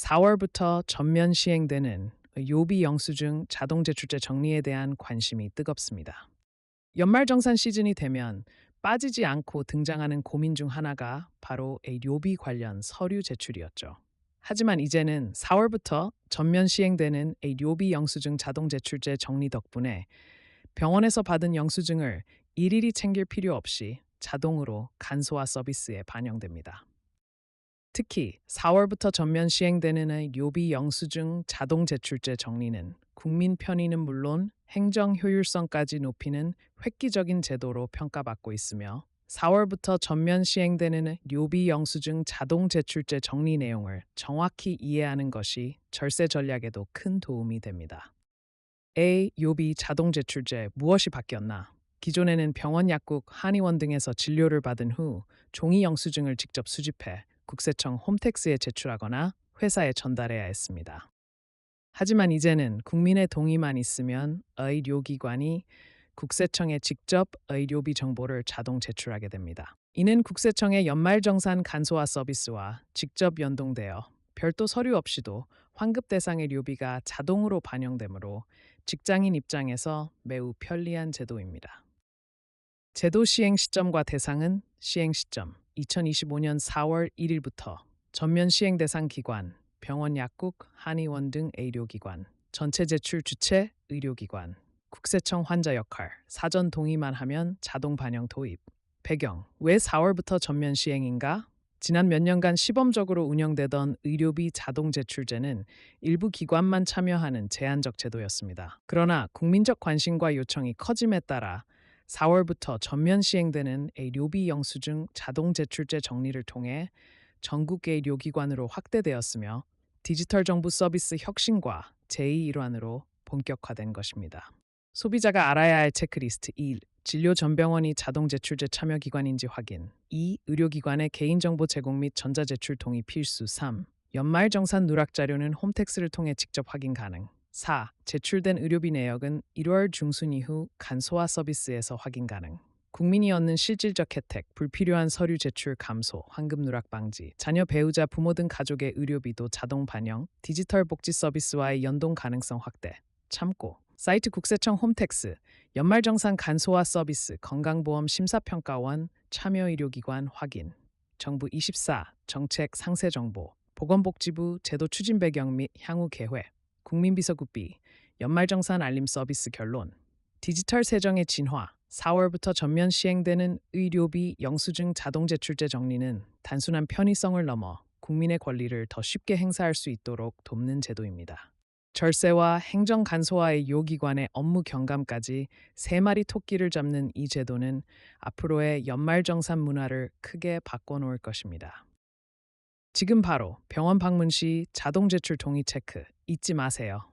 4월부터 전면 시행되는 요비 영수증 자동 제출제 정리에 대한 관심이 뜨겁습니다. 연말정산 시즌이 되면 빠지지 않고 등장하는 고민 중 하나가 바로 이 요비 관련 서류 제출이었죠. 하지만 이제는 4월부터 전면 시행되는 이 요비 영수증 자동 제출제 정리 덕분에 병원에서 받은 영수증을 일일이 챙길 필요 없이 자동으로 간소화 서비스에 반영됩니다. 특히 4월부터 전면 시행되는 요비 영수증 자동 제출제 정리는 국민 편의는 물론 행정 효율성까지 높이는 획기적인 제도로 평가받고 있으며 4월부터 전면 시행되는 요비 영수증 자동 제출제 정리 내용을 정확히 이해하는 것이 절세 전략에도 큰 도움이 됩니다. A. 요비 자동 제출제 무엇이 바뀌었나? 기존에는 병원 약국, 한의원 등에서 진료를 받은 후 종이 영수증을 직접 수집해 국세청 홈택스에 제출하거나 회사에 전달해야 했습니다. 하지만 이제는 국민의 동의만 있으면 의료기관이 국세청에 직접 의료비 정보를 자동 제출하게 됩니다. 이는 국세청의 연말정산 간소화 서비스와 직접 연동되어 별도 서류 없이도 환급 대상의 료비가 자동으로 반영되므로 직장인 입장에서 매우 편리한 제도입니다. 제도 시행 시점과 대상은 시행 시점 2025년 4월 1일부터 전면 시행 대상 기관, 병원 약국, 한의원 등 의료기관, 전체 제출 주체 의료기관, 국세청 환자 역할, 사전 동의만 하면 자동 반영 도입. 배경, 왜 4월부터 전면 시행인가? 지난 몇 년간 시범적으로 운영되던 의료비 자동 제출제는 일부 기관만 참여하는 제한적 제도였습니다. 그러나 국민적 관심과 요청이 커짐에 따라 4월부터 전면 시행되는 의료비 영수증 자동 제출제 정리를 통해 전국의 의료기관으로 확대되었으며 디지털 정부 서비스 혁신과 제2 일환으로 본격화된 것입니다. 소비자가 알아야 할 체크리스트 1. 진료 전병원이 자동 제출제 참여 기관인지 확인. 2. 의료기관의 개인정보 제공 및 전자제출 동의 필수. 3. 연말 정산 누락 자료는 홈택스를 통해 직접 확인 가능. 4. 제출된 의료비 내역은 1월 중순 이후 간소화 서비스에서 확인 가능. 국민이 얻는 실질적 혜택, 불필요한 서류 제출 감소, 환급 누락 방지, 자녀 배우자 부모 등 가족의 의료비도 자동 반영, 디지털 복지 서비스와의 연동 가능성 확대. 참고 사이트 국세청 홈택스, 연말정산 간소화 서비스, 건강보험 심사평가원, 참여의료기관 확인, 정부 24 정책 상세 정보, 보건복지부 제도 추진 배경 및 향후 계획, 국민비서구비, 연말정산 알림 서비스 결론, 디지털 세정의 진화, 4월부터 전면 시행되는 의료비 영수증 자동 제출제 정리는 단순한 편의성을 넘어 국민의 권리를 더 쉽게 행사할 수 있도록 돕는 제도입니다. 절세와 행정 간소화의 요기관의 업무 경감까지 세 마리 토끼를 잡는 이 제도는 앞으로의 연말정산 문화를 크게 바꿔놓을 것입니다. 지금 바로 병원 방문 시 자동 제출 동의 체크 잊지 마세요.